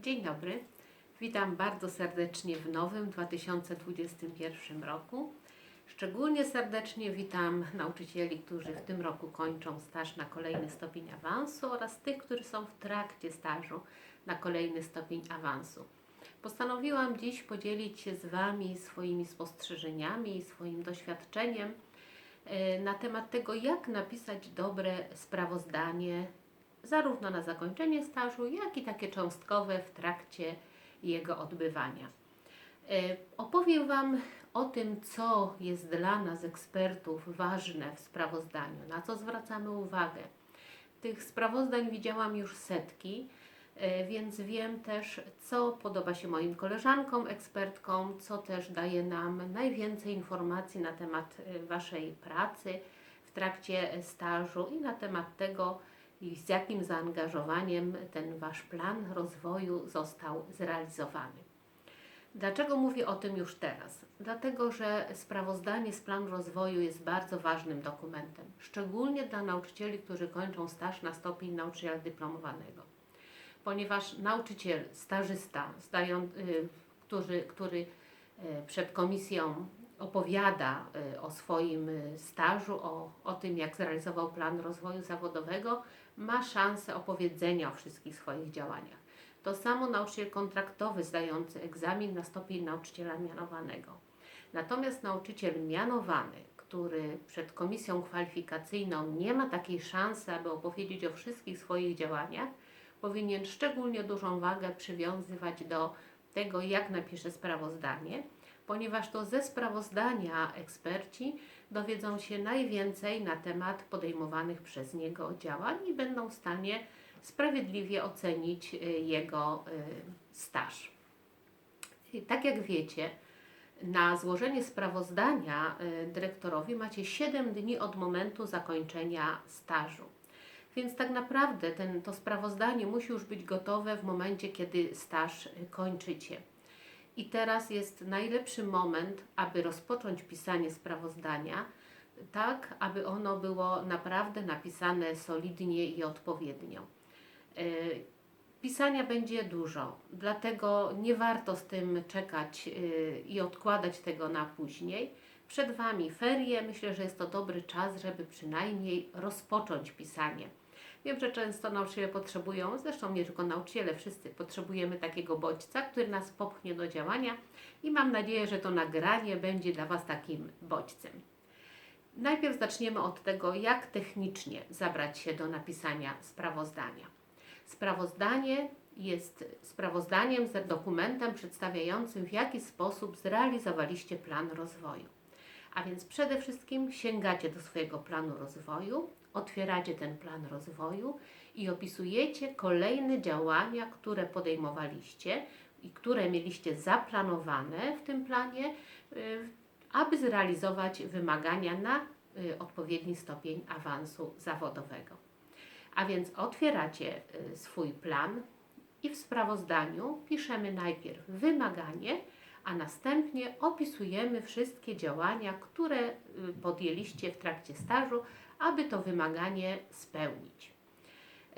Dzień dobry. Witam bardzo serdecznie w nowym 2021 roku. Szczególnie serdecznie witam nauczycieli, którzy w tym roku kończą staż na kolejny stopień awansu oraz tych, którzy są w trakcie stażu na kolejny stopień awansu. Postanowiłam dziś podzielić się z Wami swoimi spostrzeżeniami i swoim doświadczeniem e, na temat tego, jak napisać dobre sprawozdanie zarówno na zakończenie stażu, jak i takie cząstkowe w trakcie jego odbywania. E, Opowiem Wam o tym, co jest dla nas, ekspertów, ważne w sprawozdaniu, na co zwracamy uwagę. Tych sprawozdań widziałam już setki, e, więc wiem też, co podoba się moim koleżankom, ekspertkom, co też daje nam najwięcej informacji na temat e, Waszej pracy w trakcie stażu i na temat tego, i z jakim zaangażowaniem ten Wasz plan rozwoju został zrealizowany. Dlaczego mówię o tym już teraz? Dlatego, że sprawozdanie z planu rozwoju jest bardzo ważnym dokumentem, szczególnie dla nauczycieli, którzy kończą staż na stopień nauczyciela dyplomowanego. Ponieważ nauczyciel, stażysta, zdają, y, który, który przed komisją opowiada y, o swoim y, stażu, o, o tym, jak zrealizował plan rozwoju zawodowego, ma szansę opowiedzenia o wszystkich swoich działaniach. To samo nauczyciel kontraktowy zdający egzamin na stopień nauczyciela mianowanego. Natomiast nauczyciel mianowany, który przed komisją kwalifikacyjną nie ma takiej szansy, aby opowiedzieć o wszystkich swoich działaniach, powinien szczególnie dużą wagę przywiązywać do tego, jak napisze sprawozdanie, ponieważ to ze sprawozdania eksperci dowiedzą się najwięcej na temat podejmowanych przez niego działań i będą w stanie sprawiedliwie ocenić y, jego y, staż. I tak jak wiecie, na złożenie sprawozdania y, dyrektorowi macie 7 dni od momentu zakończenia stażu. Więc tak naprawdę ten, to sprawozdanie musi już być gotowe w momencie, kiedy staż kończycie. I teraz jest najlepszy moment, aby rozpocząć pisanie sprawozdania, tak aby ono było naprawdę napisane solidnie i odpowiednio. Y, Pisania będzie dużo, dlatego nie warto z tym czekać y, i odkładać tego na później. Przed Wami ferie, myślę, że jest to dobry czas, żeby przynajmniej rozpocząć pisanie. Wiem, że często nauczyciele potrzebują, zresztą nie tylko nauczyciele, wszyscy potrzebujemy takiego bodźca, który nas popchnie do działania i mam nadzieję, że to nagranie będzie dla Was takim bodźcem. Najpierw zaczniemy od tego, jak technicznie zabrać się do napisania sprawozdania. Sprawozdanie jest sprawozdaniem, z dokumentem przedstawiającym, w jaki sposób zrealizowaliście plan rozwoju. A więc przede wszystkim sięgacie do swojego planu rozwoju, otwieracie ten plan rozwoju i opisujecie kolejne działania, które podejmowaliście i które mieliście zaplanowane w tym planie, y, aby zrealizować wymagania na y, odpowiedni stopień awansu zawodowego. A więc otwieracie y, swój plan i w sprawozdaniu piszemy najpierw wymaganie, a następnie opisujemy wszystkie działania, które y, podjęliście w trakcie stażu, aby to wymaganie spełnić.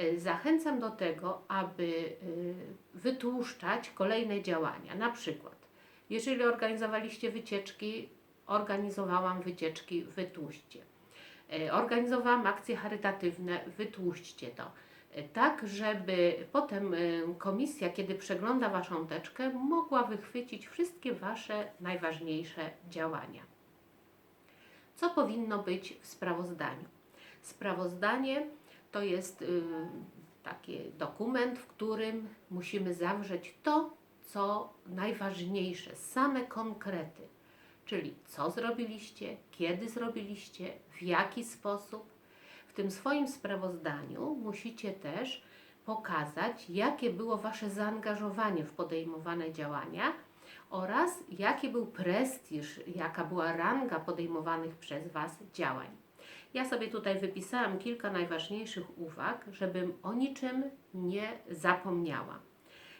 Y, Zachęcam do tego, aby y, wytłuszczać kolejne działania. Na przykład, jeżeli organizowaliście wycieczki, organizowałam wycieczki, wytłuśćcie. E, Organizowałam akcje charytatywne, wytłuśćcie to. Tak, żeby potem e, komisja, kiedy przegląda Waszą teczkę, mogła wychwycić wszystkie Wasze najważniejsze działania. Co powinno być w sprawozdaniu? Sprawozdanie to jest y, taki dokument, w którym musimy zawrzeć to, co najważniejsze, same konkrety, czyli co zrobiliście, kiedy zrobiliście, w jaki sposób. W tym swoim sprawozdaniu musicie też pokazać, jakie było Wasze zaangażowanie w podejmowane działania oraz jaki był prestiż, jaka była ranga podejmowanych przez Was działań. Ja sobie tutaj wypisałam kilka najważniejszych uwag, żebym o niczym nie zapomniała.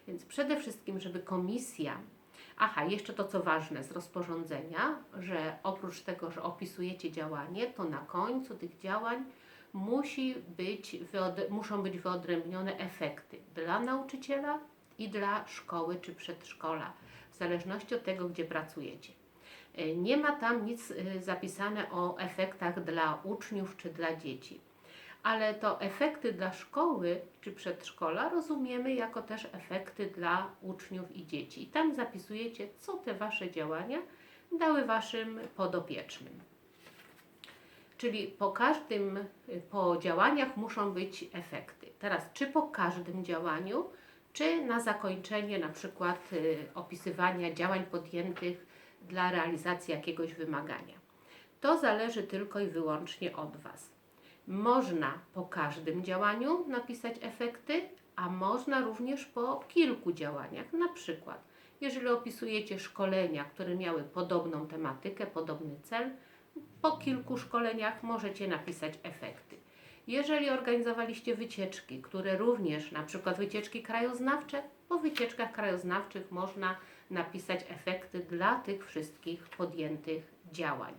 Więc przede wszystkim, żeby komisja, aha, jeszcze to co ważne z rozporządzenia, że oprócz tego, że opisujecie działanie, to na końcu tych działań musi być, muszą być wyodrębnione efekty dla nauczyciela i dla szkoły czy przedszkola, w zależności od tego, gdzie pracujecie. Y, Nie ma tam nic y, zapisane o efektach dla uczniów czy dla dzieci. Ale to efekty dla szkoły czy przedszkola rozumiemy jako też efekty dla uczniów i dzieci. I tam zapisujecie, co te Wasze działania dały Waszym podopiecznym. Czyli po każdym, po działaniach muszą być efekty. Teraz, czy po każdym działaniu, czy na zakończenie na przykład y, opisywania działań podjętych dla realizacji jakiegoś wymagania. To zależy tylko i wyłącznie od Was. Można po każdym działaniu napisać efekty, a można również po kilku działaniach. Na przykład, jeżeli opisujecie szkolenia, które miały podobną tematykę, podobny cel, po kilku szkoleniach możecie napisać efekty. Jeżeli organizowaliście wycieczki, które również, na przykład wycieczki krajoznawcze, po wycieczkach krajoznawczych można napisać efekty dla tych wszystkich podjętych działań.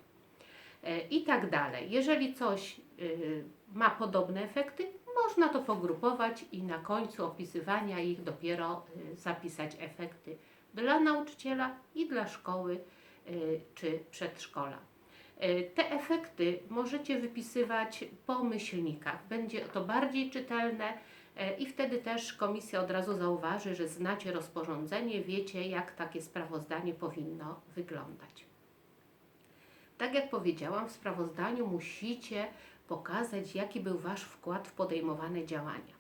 E, I tak dalej. Jeżeli coś y, ma podobne efekty, można to pogrupować i na końcu opisywania ich dopiero y, zapisać efekty dla nauczyciela i dla szkoły y, czy przedszkola. E, Te efekty możecie wypisywać po myślnikach. Będzie to bardziej czytelne e, i wtedy też komisja od razu zauważy, że znacie rozporządzenie, wiecie jak takie sprawozdanie powinno wyglądać. Tak jak powiedziałam, w sprawozdaniu musicie pokazać, jaki był Wasz wkład w podejmowane działania.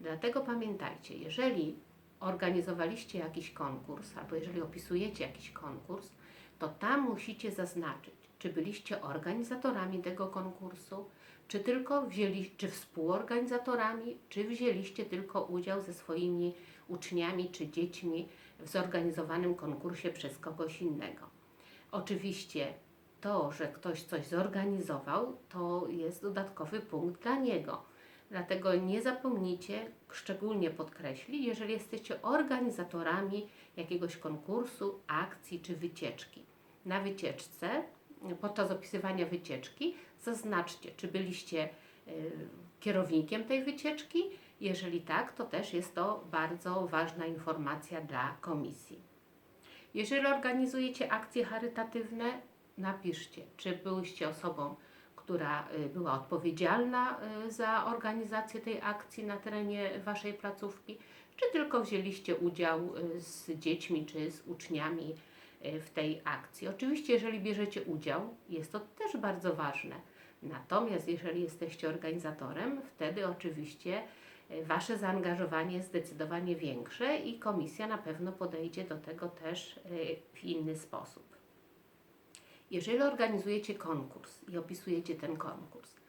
Dlatego pamiętajcie, jeżeli organizowaliście jakiś konkurs, albo jeżeli opisujecie jakiś konkurs, to tam musicie zaznaczyć, czy byliście organizatorami tego konkursu, czy tylko wzięli, czy współorganizatorami, czy wzięliście tylko udział ze swoimi uczniami czy dziećmi w zorganizowanym konkursie przez kogoś innego. Oczywiście to, że ktoś coś zorganizował, to jest dodatkowy punkt dla niego. Dlatego nie zapomnijcie szczególnie podkreślić, jeżeli jesteście organizatorami jakiegoś konkursu, akcji czy wycieczki. Na wycieczce, podczas opisywania wycieczki, zaznaczcie, czy byliście y, kierownikiem tej wycieczki. Jeżeli tak, to też jest to bardzo ważna informacja dla komisji. Jeżeli organizujecie akcje charytatywne, napiszcie, czy byłyście osobą, która y, była odpowiedzialna y, za organizację tej akcji na terenie Waszej placówki, czy tylko wzięliście udział z dziećmi czy z uczniami w tej akcji. Oczywiście, jeżeli bierzecie udział, jest to też bardzo ważne. Natomiast jeżeli jesteście organizatorem, wtedy oczywiście y, Wasze zaangażowanie jest zdecydowanie większe i komisja na pewno podejdzie do tego też y, w inny sposób. Jeżeli organizujecie konkurs i opisujecie ten konkurs,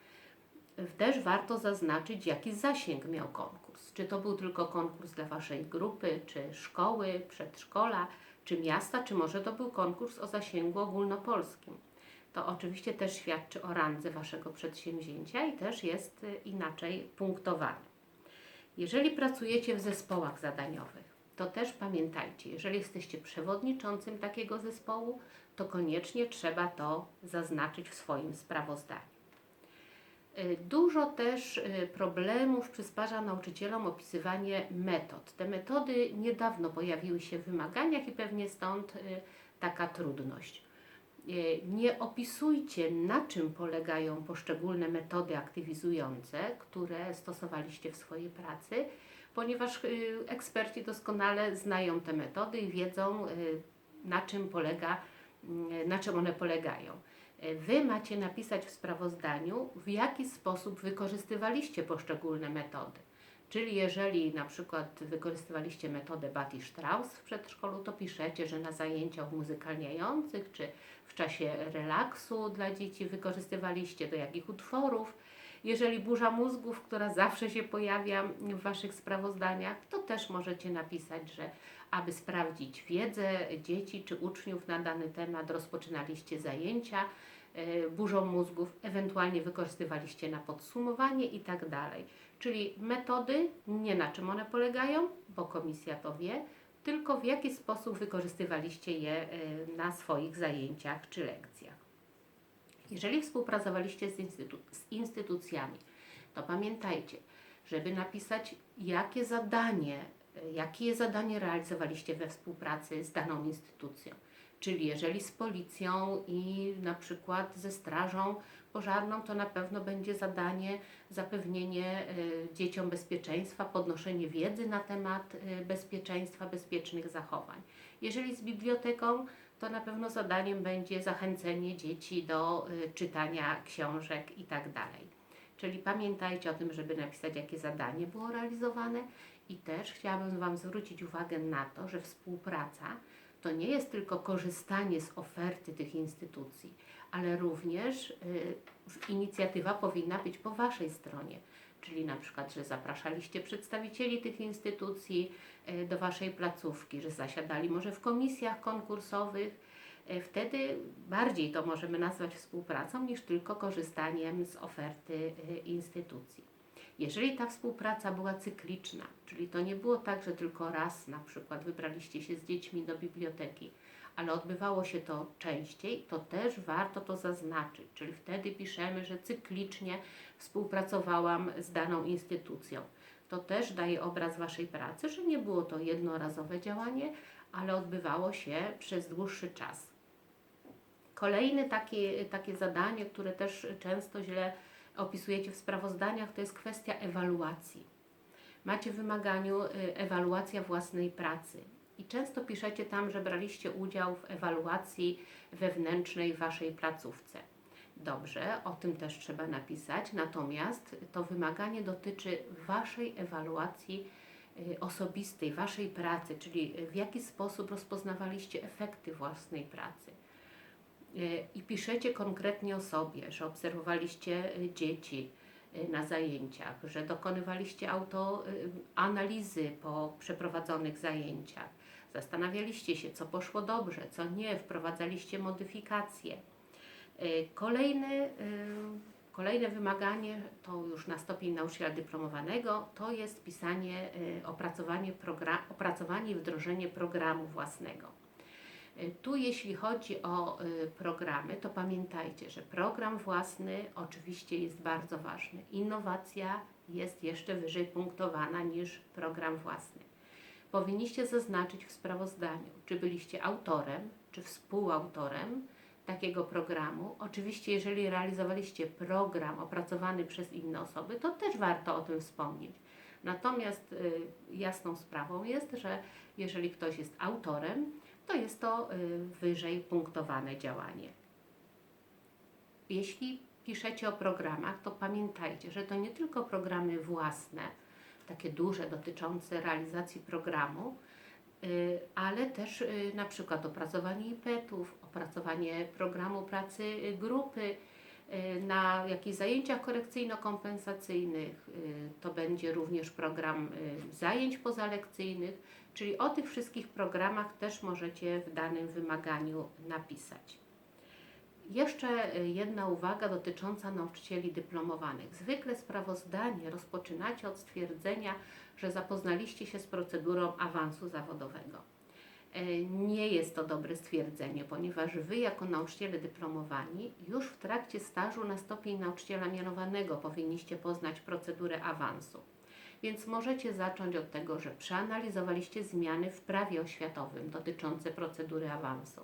też warto zaznaczyć, jaki zasięg miał konkurs. Czy to był tylko konkurs dla Waszej grupy, czy szkoły, przedszkola, czy miasta, czy może to był konkurs o zasięgu ogólnopolskim. To oczywiście też świadczy o randze Waszego przedsięwzięcia i też jest y, inaczej punktowany. Jeżeli pracujecie w zespołach zadaniowych, to też pamiętajcie, jeżeli jesteście przewodniczącym takiego zespołu, to koniecznie trzeba to zaznaczyć w swoim sprawozdaniu. Y, Dużo też y, problemów przysparza nauczycielom opisywanie metod. Te metody niedawno pojawiły się w wymaganiach i pewnie stąd y, taka trudność. Nie opisujcie, na czym polegają poszczególne metody aktywizujące, które stosowaliście w swojej pracy, ponieważ eksperci doskonale znają te metody i wiedzą, na czym polega, na czym one polegają. Y, Wy macie napisać w sprawozdaniu, w jaki sposób wykorzystywaliście poszczególne metody. Czyli jeżeli na przykład wykorzystywaliście metodę Bati Strauss w przedszkolu, to piszecie, że na zajęciach muzykalniających czy w czasie relaksu dla dzieci wykorzystywaliście do jakich utworów. Jeżeli burza mózgów, która zawsze się pojawia w Waszych sprawozdaniach, to też możecie napisać, że aby sprawdzić wiedzę dzieci czy uczniów na dany temat, rozpoczynaliście zajęcia e, burzą mózgów, ewentualnie wykorzystywaliście na podsumowanie i tak dalej. Czyli metody, nie na czym one polegają, bo komisja to wie, tylko w jaki sposób wykorzystywaliście je e, na swoich zajęciach czy lekcjach. Jeżeli współpracowaliście z, z instytucjami, to pamiętajcie, żeby napisać, jakie zadanie y, jakie zadanie realizowaliście we współpracy z daną instytucją. Czyli jeżeli z policją i na przykład ze strażą pożarną, to na pewno będzie zadanie zapewnienie y, dzieciom bezpieczeństwa, podnoszenie wiedzy na temat y, bezpieczeństwa, bezpiecznych zachowań. Jeżeli z biblioteką, to na pewno zadaniem będzie zachęcenie dzieci do y, czytania książek i tak. Czyli pamiętajcie o tym, żeby napisać, jakie zadanie było realizowane i też chciałabym Wam zwrócić uwagę na to, że współpraca to nie jest tylko korzystanie z oferty tych instytucji, ale również y, inicjatywa powinna być po Waszej stronie. Czyli na przykład, że zapraszaliście przedstawicieli tych instytucji y, do Waszej placówki, że zasiadali może w komisjach konkursowych. Y, Wtedy bardziej to możemy nazwać współpracą niż tylko korzystaniem z oferty instytucji. Jeżeli ta współpraca była cykliczna, czyli to nie było tak, że tylko raz na przykład wybraliście się z dziećmi do biblioteki, ale odbywało się to częściej, to też warto to zaznaczyć. Czyli wtedy piszemy, że cyklicznie współpracowałam z daną instytucją. To też daje obraz Waszej pracy, że nie było to jednorazowe działanie, ale odbywało się przez dłuższy czas. Kolejne takie, takie zadanie, które też często źle opisujecie w sprawozdaniach, to jest kwestia ewaluacji. Macie w wymaganiu y, ewaluacja własnej pracy i często piszecie tam, że braliście udział w ewaluacji wewnętrznej Waszej placówce. Dobrze, o tym też trzeba napisać, natomiast to wymaganie dotyczy Waszej ewaluacji y, osobistej, Waszej pracy, czyli w jaki sposób rozpoznawaliście efekty własnej pracy. Y, I piszecie konkretnie o sobie, że obserwowaliście y, dzieci y, na zajęciach, że dokonywaliście autoanalizy po przeprowadzonych zajęciach, zastanawialiście się, co poszło dobrze, co nie, wprowadzaliście modyfikacje. Kolejny, kolejne wymaganie, to już na stopień nauczyciela dyplomowanego, to jest pisanie, opracowanie, opracowanie i wdrożenie programu własnego. Y, Tu jeśli chodzi o y, programy, to pamiętajcie, że program własny oczywiście jest bardzo ważny. Innowacja jest jeszcze wyżej punktowana niż program własny. Powinniście zaznaczyć w sprawozdaniu, czy byliście autorem, czy współautorem takiego programu. Oczywiście, jeżeli realizowaliście program opracowany przez inne osoby, to też warto o tym wspomnieć. Natomiast y, jasną sprawą jest, że jeżeli ktoś jest autorem, to jest to y, wyżej punktowane działanie. Jeśli piszecie o programach, to pamiętajcie, że to nie tylko programy własne, takie duże, dotyczące realizacji programu, y, ale też y, na przykład opracowanie IPET-ów, opracowanie programu pracy grupy, na jakichś zajęciach korekcyjno-kompensacyjnych. y, To będzie również program y, zajęć pozalekcyjnych, czyli o tych wszystkich programach też możecie w danym wymaganiu napisać. Jeszcze y, jedna uwaga dotycząca nauczycieli dyplomowanych. Zwykle sprawozdanie rozpoczynacie od stwierdzenia, że zapoznaliście się z procedurą awansu zawodowego. E, Nie jest to dobre stwierdzenie, ponieważ Wy, jako nauczyciele dyplomowani, już w trakcie stażu na stopień nauczyciela mianowanego powinniście poznać procedurę awansu. Więc możecie zacząć od tego, że przeanalizowaliście zmiany w prawie oświatowym dotyczące procedury awansu,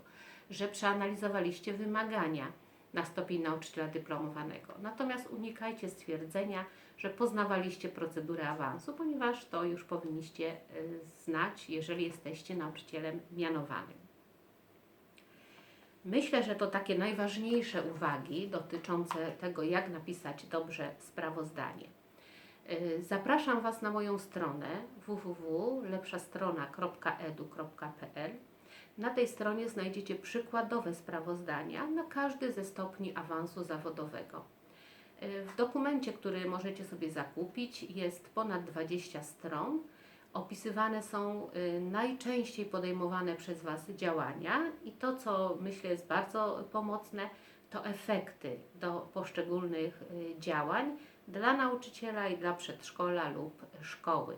że przeanalizowaliście wymagania na stopień nauczyciela dyplomowanego. Natomiast unikajcie stwierdzenia, że poznawaliście procedurę awansu, ponieważ to już powinniście y, znać, jeżeli jesteście nauczycielem mianowanym. Myślę, że to takie najważniejsze uwagi dotyczące tego, jak napisać dobrze sprawozdanie. Y, Zapraszam Was na moją stronę www.lepszastrona.edu.pl. Na tej stronie znajdziecie przykładowe sprawozdania na każdy ze stopni awansu zawodowego. W dokumencie, który możecie sobie zakupić, jest ponad 20 stron. Opisywane są y, najczęściej podejmowane przez Was działania i to, co myślę jest bardzo pomocne, to efekty do poszczególnych y, działań dla nauczyciela i dla przedszkola lub szkoły.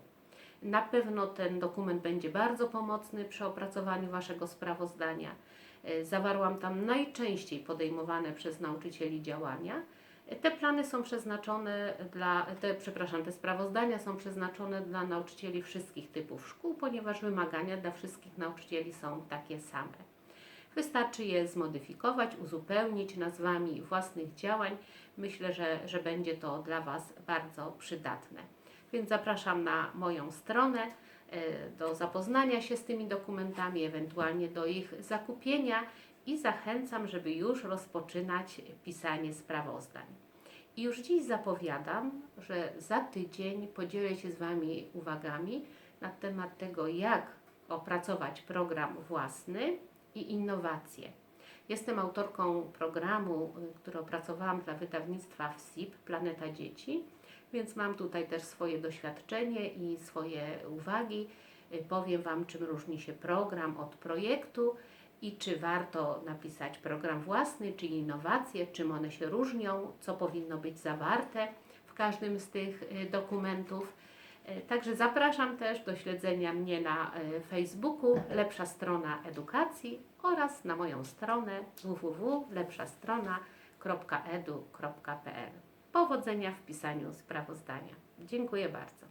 Na pewno ten dokument będzie bardzo pomocny przy opracowaniu Waszego sprawozdania. Y, Zawarłam tam najczęściej podejmowane przez nauczycieli działania Te plany są przeznaczone dla, te, przepraszam, te sprawozdania są przeznaczone dla nauczycieli wszystkich typów szkół, ponieważ wymagania dla wszystkich nauczycieli są takie same. Wystarczy je zmodyfikować, uzupełnić nazwami własnych działań. Myślę, że, że będzie to dla Was bardzo przydatne. Więc zapraszam na moją stronę e, do zapoznania się z tymi dokumentami, ewentualnie do ich zakupienia i zachęcam, żeby już rozpoczynać pisanie sprawozdań. I już dziś zapowiadam, że za tydzień podzielę się z Wami uwagami na temat tego, jak opracować program własny i innowacje. Jestem autorką programu, który opracowałam dla wydawnictwa WSIP Planeta Dzieci, więc mam tutaj też swoje doświadczenie i swoje uwagi. Y, Powiem Wam, czym różni się program od projektu i czy warto napisać program własny, czy innowacje, czym one się różnią, co powinno być zawarte w każdym z tych y, dokumentów. E, Także zapraszam też do śledzenia mnie na Facebooku Lepsza Strona Edukacji oraz na moją stronę www.lepszastrona.edu.pl. Powodzenia w pisaniu sprawozdania. Dziękuję bardzo.